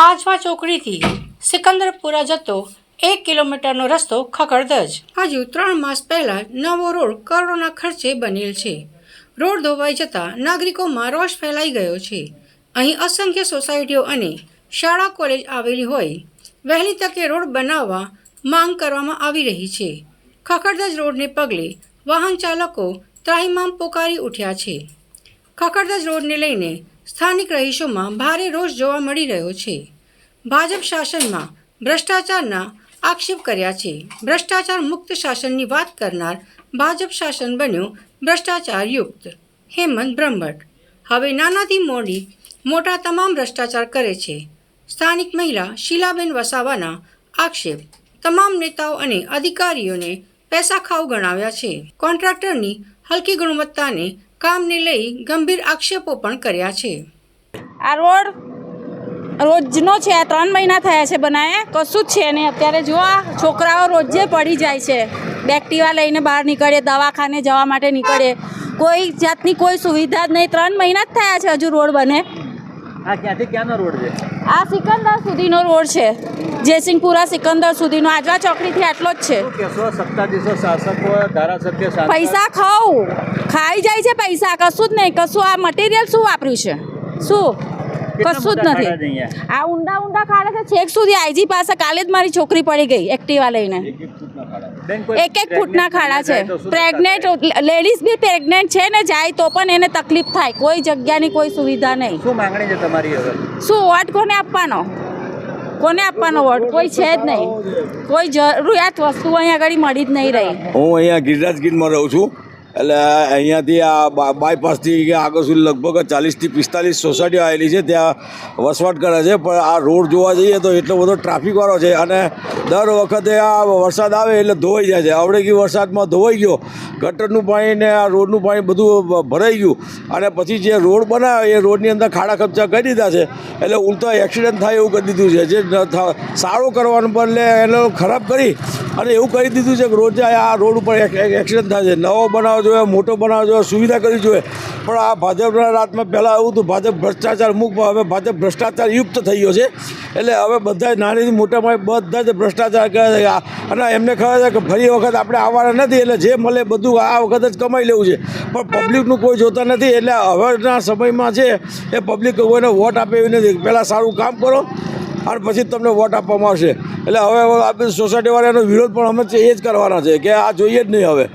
આજવા ચોકડીથી સિકંદરપુરા જતો એક કિલોમીટરનો રસ્તો ખખડધજ હજુ ત્રણ માસ પહેલા નવો રોડ કરોડોના ખર્ચે બનેલ છે. રોડ ધોવાઈ જતા નાગરિકોમાં રોષ ફેલાઈ ગયો છે. અહીં અસંખ્ય સોસાયટીઓ અને શાળા કોલેજ આવેલી હોય. વહેલી તકે રોડ બનાવવા માંગ કરવામાં આવી રહી છે. ખખડધજ રોડને પગલે વાહન ચાલકો ત્રાહિમામ પોકારી ઉઠ્યા છે. ખખડધજ રોડને લઈને સ્થાનિક રહીશોમાં ભારે રોષ જોવા મળી રહ્યો છે. ભાજપ શાસનમાં ભ્રષ્ટાચારના આક્ષેપ કર્યા છે. ભ્રષ્ટાચાર મુક્ત શાસનની વાત કરનાર ભાજપ શાસન બન્યું ભ્રષ્ટાચાર યુક્ત હેમંત બ્રહ્મટ હવે નાનાથી મોડી મોટા તમામ ભ્રષ્ટાચાર કરે છે. સ્થાનિક મહિલા શીલાબેન વસાવાના આક્ષેપ તમામ નેતાઓ અને અધિકારીઓને પૈસા ખાવ ગણાવ્યા છે. કોન્ટ્રાક્ટરની હલકી ગુણવત્તાને કામને લઈ ગંભીર આક્ષેપો પણ કર્યા છે. આ રોડ રોજનો છે, આ ત્રણ મહિના થયા છે બનાવે કશું જ છે નહીં. અત્યારે જો આ છોકરાઓ રોજે પડી જાય છે. બેક્ટીવા લઈને બહાર નીકળે, દવાખાને જવા માટે નીકળે. કોઈ જાતની કોઈ સુવિધા જ નહીં. ત્રણ મહિના જ થયા છે હજુ રોડ બને. આ ક્યાંથી ક્યાંનો રોડ છે? આ સિકંદર સુધીનો રોડ છે. જયસિંહપુરા સિકંદર સુધીનો. આજવા ચોકડીથી આટલો જ છે. શું સત્તાધીશો શાસકો ધારાસભ્ય પૈસા ખાવ ખાઈ જાય છે પૈસા. કશું જ નહીં. કશું આ મટીરિયલ શું વાપર્યું છે? શું? કશું જ નથી. આ ઊંડા ઊંડા ખાડે છે. છેક સુધી આઈજી પાસે કાલે જ મારી છોકરી પડી ગઈ એક્ટિવા લઈને. એક એક ફૂટના ખાડા છે. પ્રેગ્નેન્ટ લેડીઝ બી પ્રેગ્નેન્ટ છે ને જાય તો પણ એને તકલીફ થાય. કોઈ જગ્યાની કોઈ સુવિધા નહીં. શું માંગણી છે તમારી હવે? શું વોટ કોને આપવાનો? કોને આપવાનો વોટ? કોઈ છે જ નહીં. કોઈ જરૂરિયાત વસ્તુ અહીંયા આગળ મળી જ નહીં રહી. હું અહીંયા ગિરિરાજ ગીરમાં રહું છું. એટલે અહીંયાથી આ બાયપાસથી કે આગળ સુધી લગભગ ચાલીસથી પિસ્તાલીસ સોસાયટીઓ આવેલી છે. ત્યાં વસવાટ કરે છે. પણ આ રોડ જોવા જઈએ તો એટલો બધો ટ્રાફિકવાળો છે અને દર વખતે આ વરસાદ આવે એટલે ધોવાઈ જાય છે. આવડે કે વરસાદમાં ધોવાઈ ગયો, ગટરનું પાણી ને આ રોડનું પાણી બધું ભરાઈ ગયું અને પછી જે રોડ બનાવે એ રોડની અંદર ખાડા ખપચા કરી દીધા છે. એટલે ઉલટા એક્સિડન્ટ થાય એવું કરી દીધું છે. જે સારું કરવાનું બદલે એને ખરાબ કરી અને એવું કરી દીધું છે કે રોજ આ રોડ ઉપર એક- એક એક્સિડન્ટ થાય છે. નવો બનાવવો જોઈએ, મોટો બનાવવો જોઈએ, સુવિધા કરવી જોઈએ. પણ આ ભાજપના રાતમાં પહેલાં આવ્યું હતું, ભાજપ ભ્રષ્ટાચાર મુક્ત, હવે ભાજપ ભ્રષ્ટાચાર યુક્ત થઈ ગયો છે. એટલે હવે બધા નાની નાનીથી મોટા બધા જ ભ્રષ્ટાચાર કરે છે. અને એમને ખબર છે કે ફરી વખત આપણે આવવાના નથી, એટલે જે મળે બધું આ વખત જ કમાઈ લેવું છે. પણ પબ્લિકનું કોઈ જોતા નથી, એટલે હવેના સમયમાં છે એ પબ્લિક કોઈને વોટ આપે એવી નથી. પહેલાં સારું કામ કરો, અને પછી તમને વોટ આપવામાં આવશે. એટલે હવે આપણે સોસાયટીવાળાનો વિરોધ પણ અમે એ જ કરવાના છે કે આ જોઈએ જ નહીં હવે.